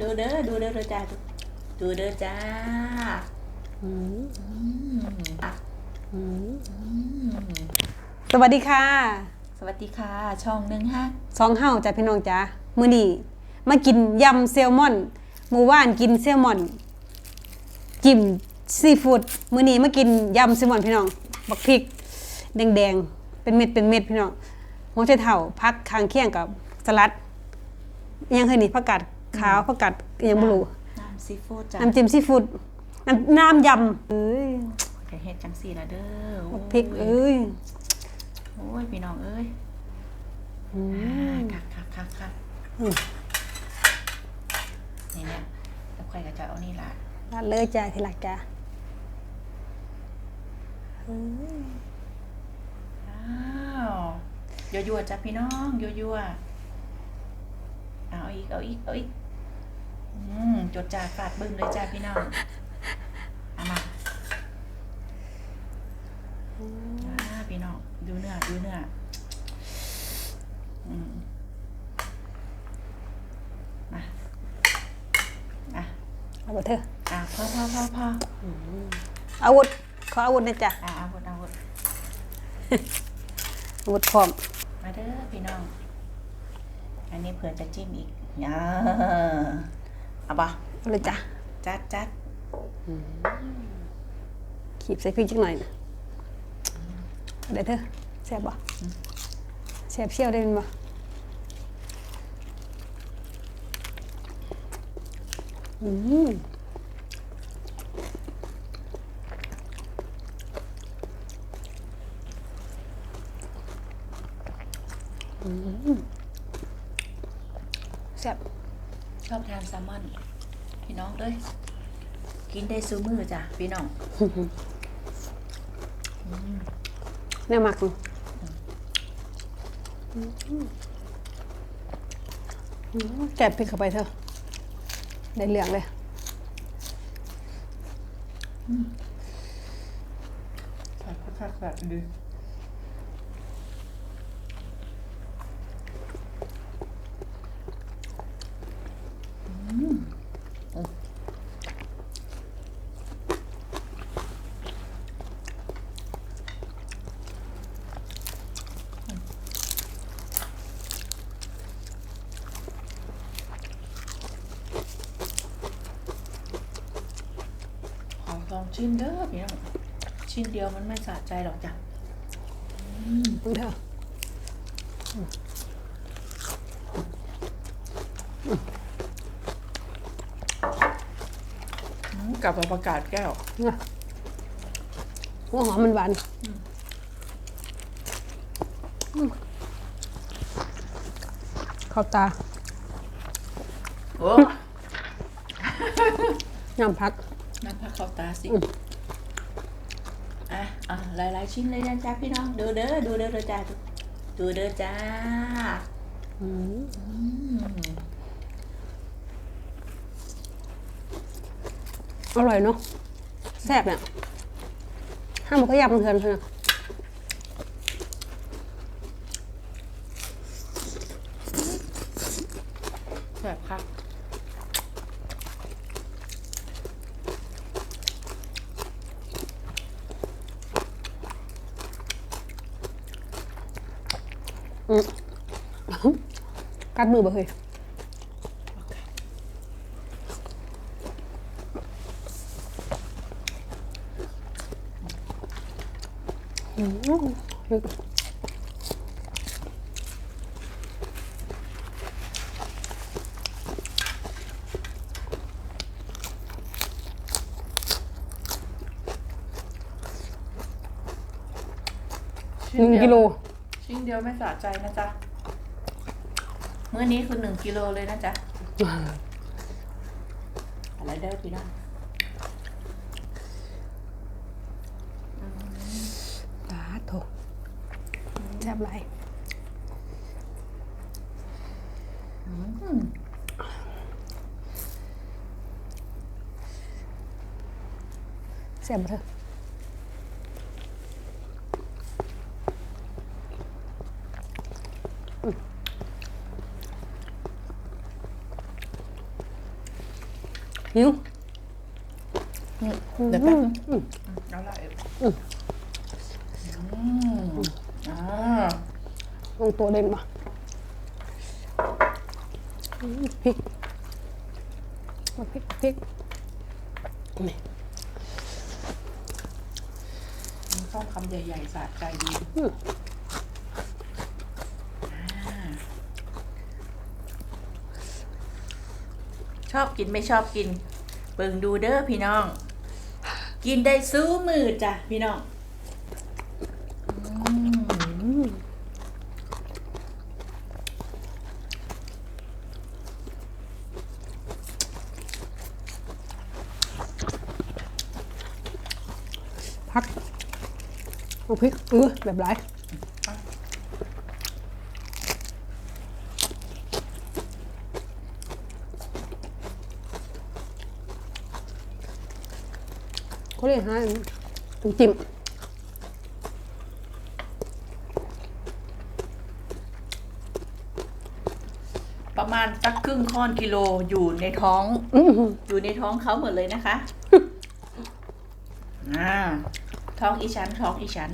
ดูเด้อ ดูเด้อเด้อจ้า ดูดูเด้อจ้าอืมอืมอะอืมอืมสวัสดีค่ะสวัสดีค่ะ ช่องหนึ่งฮะสองเฮาจ้ะพี่น้องจ้ามื้อนี้มากินยำแซลมอนมื้อวานกินแซลมอน จิ้มซีฟู้ดมื้อนี้มากินยำแซลมอนพี่น้องบักพริก แดงๆ เป็นเม็ดเป็นเม็ดพี่น้องหัวไชเท้าพักข้างเคียงกับสลัดอิหยังเคยนี่ผักกาด ขาวผักกาดอิหยังบ่รู้น้ำซีฟู้ดจ้ะน้ำจิ้มซีฟู้ดน้ำน้ำยำเอ้ยจะเฮ็ดจังสี่ละเด้อบักพริกเอ้ยโอ้ยพี่น้องเอ้ยอือ่ามคักคักคักคักอืมนี่เนี่ยแล้วใครก็จะเอานี่ล่ะราดเลยจ้าที่รักจ้าอ้าวยั่วๆจ้ะพี่น้องยั่วๆเอาอีกเอาอีกเอาอีก อืมจดจ่าฝาดบึ้งเลยจ้ะพี่น้องเอามาอ่าพี่น้องดูเนื้อดูเนื้ออืมมาอะเอาไปเถอะอะพอพอพอพออาวุธขออาวุธนะจ๊ะอะอาวุธอาวุธอาวุธพร้อมมาเด้อพี่น้อง อันนี้เผื่อจะจิ้มอีกย่า เอาปะเอาเลยจ้ะจัดจัดขีบใส่พริกจักหน่อยนะเอาได้เถอะแซ่บบ่แซ่บเชี่ยวได้แมันบ่อืมอืมแซ่บ ชอบทานแซลมอน พี่น้องเอ้ย กินได้ซูมือจ้ะพี่น้องแน่มักเลยแกะพริกเข้าไปเถอะได้เหลืองเลยผัดผัดผัดดู ชิ้นเด้อพี่น้องชิ้นเดียวมันไม่สะใจหรอกจ้ะมึงเถอกลับมาประกาศแก้วหัวหอมมันหวานเข้าตาโอ้น้ำพัก น้ำผักเข้าตาสิอืมอะ อะ หลายๆ ชิ้นเลยนะจ้าพี่น้อง ดูเด้อ ดูเด้อเด้อจ้าดูดูเด้อจ้าอืมอืมอร่อยเนาะแซ่บเนี่ยห้ามมันก็ยำเถื่อนเถอะแบบค่ะ กัดมือบ่เคยอืมหนึ่งกิโล ชิ้นเดียวไม่สะใจนะจ๊ะ มื้อนี้คือหนึ่งกิโลเลยนะจ๊ะอะไรเด้อพี่น้องตาโถแซ่บไรอืมแซ่บบ่เถอะ หิวเดี๋ยวแป๊บอืมเอาละอืมอืมอ่าลงตัวเด่นปะอืมพริกมาพริกพริกนี่ต้องคำใหญ่ๆสะใจดี อืม อ่า ชอบกินไม่ชอบกิน เบิ่งดูเด้อพี่น้อง กินได้สู้มือจ้ะพี่น้องพักเอาพริกเออแบบไร เขาเรียกฮะจุ่มจิ้มประมาณสักครึ่งค่อนกิโลอยู่ในท้องอืมอยู่ในท้องเขาหมดเลยนะคะอ่าท้องอีฉันท้องอีฉัน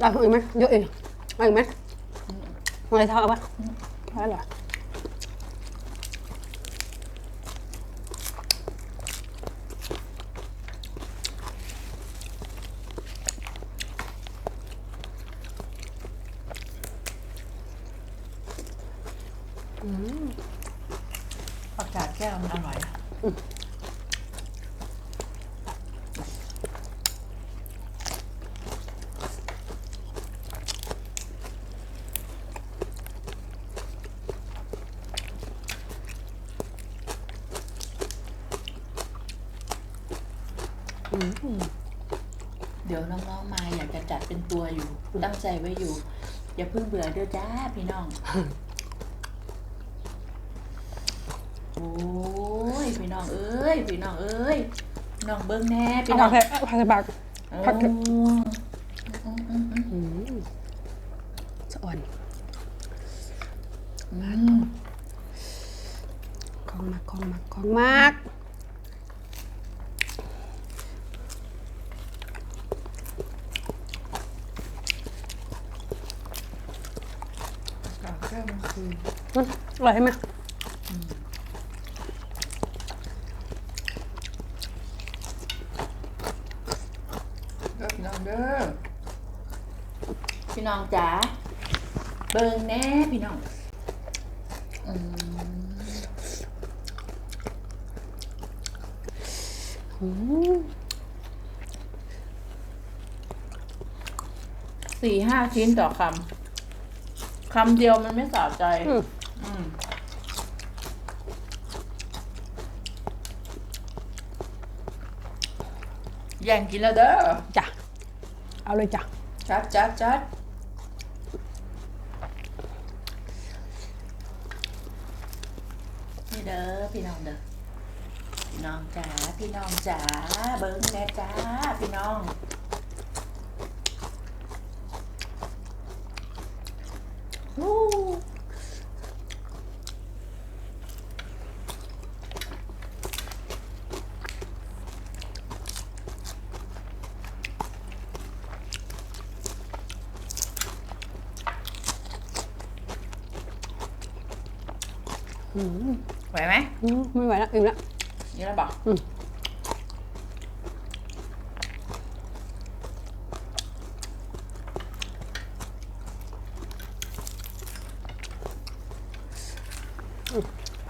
เอาอีกไหมเยอะอีก เอาอีกไหมเอาอะไรเท่าเอาปะเอะไรเหรอม ผักกาดแก้วมันอร่อยอะเดี๋ยวน้องๆมาอยากจะจัดเป็น ตัวอยู่ตั้งใจไว้อยู่ อย่าเพิ่งเบื่อเด้อจ้าพี่น้อง โอ้ยพี่น้องเอ้ยพี่น้องเอ้ยน้องเบิ้งแน่พี่เอาน้ผัอกงใส่เอาผักใส่ปากผักเถอะ อืมอืมอืม อืมสะอ่อน อืม ของมากของมากของมาก กาด แก้วมันคืออืมอร่อยใช่ไหมเลิศน้องเด้อพี่น้องจ๋าเบิ้งแน่พี่น้องอืมอืมสี่ห้าชิ้นต่อคำ คำเดียวมันไม่สะใจ อืม อืมแย่งกินแล้วเด้อจ้ะ เอาเลยจ้ะ จัดจัดจัดนี่เด้อพี่น้องเด้อพี่น้องจ๋าพี่น้องจ๋าเบิ้งแน่จ้าพี่น้อง วู้อืมไหวไหมอืมไม่ไหวแล้วอิ่มแล้ว นี่เราบอก อืม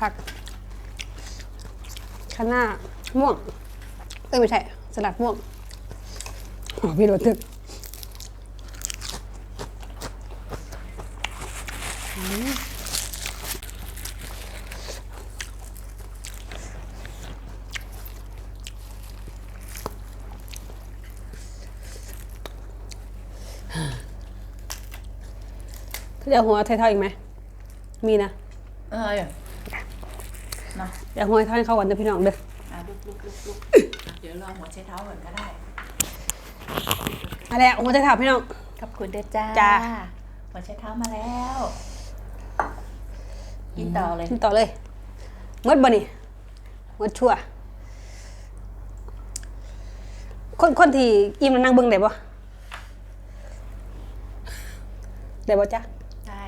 ผัก คะน้าม่วงเอ้ยไม่ใช่สลัดม่วงอ๋อพี่โดนทึกเดี๋ยวหัวไทยๆอีกไหม มีนะเออเนาะเดี๋ยวหัวไทยๆเข้ากันเด้อพี่น้องเด้ออะลุกลุกลุกลุกอะเดี๋ยวรอหัวใช้เท้าก่อนก็ได้ อะไรหัวใจถามพี่น้อง ขอบคุณเด้อจ้าจ้า หัวใช้เท้ามาแล้วกินต่อเลยกินต่อเลยหมดบ่นี่หมดชั่ว คนคนที่อิ่มแล้วนั่งเบิ่งได้บ่ได้บ่จ๊ะ ได้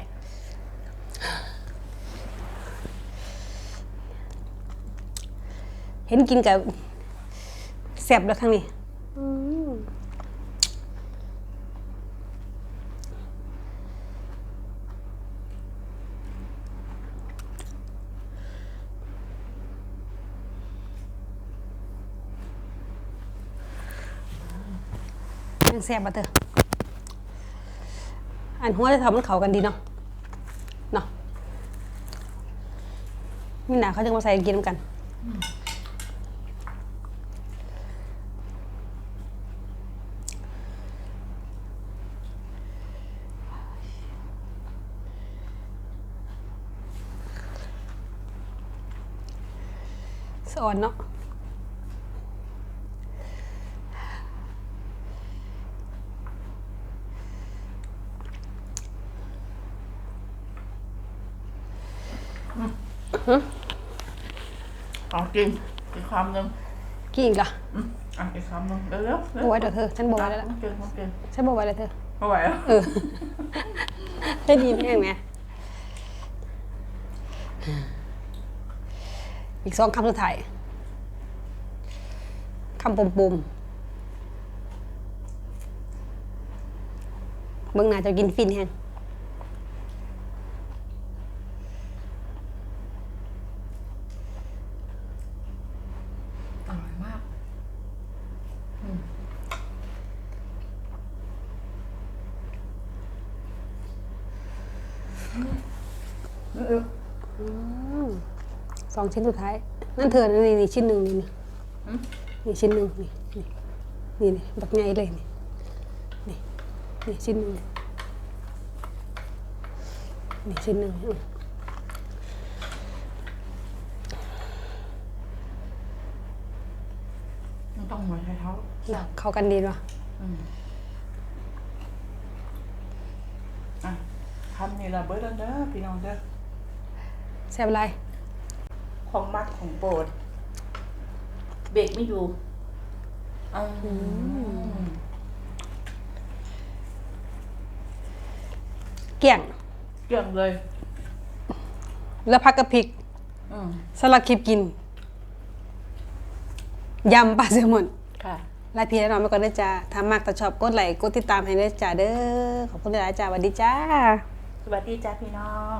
เห็นกินกับแซ่บแล้วทั้งนี้ยังแซ่บบ่เธออันหัวจะทำมันเข้ากันดีเนาะเนาะมีหนาเขาจะมาใส่กินกัน สอนเนาะเอากินอีกคำหนึ่งกี่อีกล่ะอืมอะอีกคำหนึ่งเร็วๆเร็วบไหว้เดี๋ยวเธอ ฉันบไหว้แล้วล่ะมันเกินมันเกินฉันบไหว้แล้วเธอ ไม่ไหวแล้ว เออ ได้ดีแม่งไหม อีกสองคำสุดท้ายคำปุ่มๆเบื้องหน้าจะกินฟินแฮง อร่อยมากอืมเออ สองชิ้นสุดท้าย นั่นเธอนี่นี่ชิ้นหนึ่งนี่นี่อืมนี่ชิ้นหนึ่งนี่นี่นี่นี่บักไงเลยนี่นี่นี่ชิ้นหนึ่งนี่ชิ้นหนึ่งอืมมันต้องหัวใช้เท้าเข้ากันดีว่ะอืมอะทำนี่ละเบิร์ดเด้อพี่น้องเด้อแซ่บอะไร ของมักของโปรด เบรกไม่อยู่อืมเกี่ยง เกลี่ยงเลย แล้วพักกระพริก อืมสลัดคลิปกิน ยำปลาแซลมอนค่ะ ลาพี่และน้องไปก่อนเด้อจ้าถ้ามากแต่ชอบกดไลค์กดติดตามให้เด้อจ้าเด้อ ขอบคุณหลายๆจ้าสวัสดีจ้า สวัสดีจ้าพี่น้อง